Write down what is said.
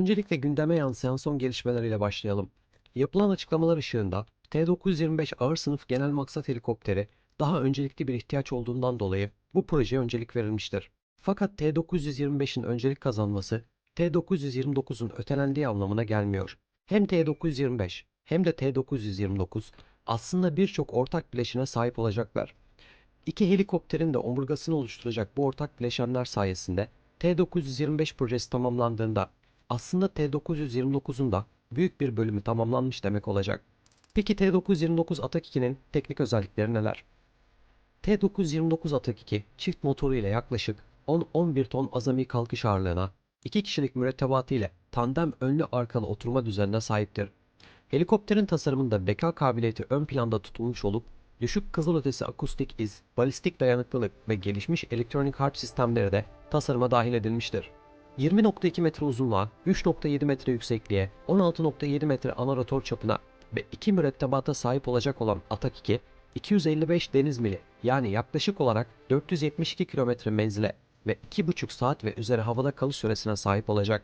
Öncelikle gündeme yansıyan son gelişmeleriyle başlayalım. Yapılan açıklamalar ışığında T-925 ağır sınıf genel maksat helikopteri daha öncelikli bir ihtiyaç olduğundan dolayı bu projeye öncelik verilmiştir. Fakat T-925'in öncelik kazanması T-929'un ötelendiği anlamına gelmiyor. Hem T-925 hem de T-929 aslında birçok ortak bileşine sahip olacaklar. İki helikopterin de omurgasını oluşturacak bu ortak bileşenler sayesinde T-925 projesi tamamlandığında aslında T-929'un da büyük bir bölümü tamamlanmış demek olacak. Peki T-929 Atak 2'nin teknik özellikleri neler? T-929 Atak 2 çift motoru ile yaklaşık 10-11 ton azami kalkış ağırlığına, 2 kişilik mürettebatı ile tandem önlü arkalı oturma düzenine sahiptir. Helikopterin tasarımında beka kabiliyeti ön planda tutulmuş olup düşük kızılötesi akustik iz, balistik dayanıklılık ve gelişmiş elektronik harp sistemleri de tasarıma dahil edilmiştir. 20.2 metre uzunluğa, 3.7 metre yüksekliğe, 16.7 metre ana rotor çapına ve 2 mürettebata sahip olacak olan Atak 2, 255 deniz mili yani yaklaşık olarak 472 kilometre menzile ve 2,5 saat ve üzeri havada kalış süresine sahip olacak.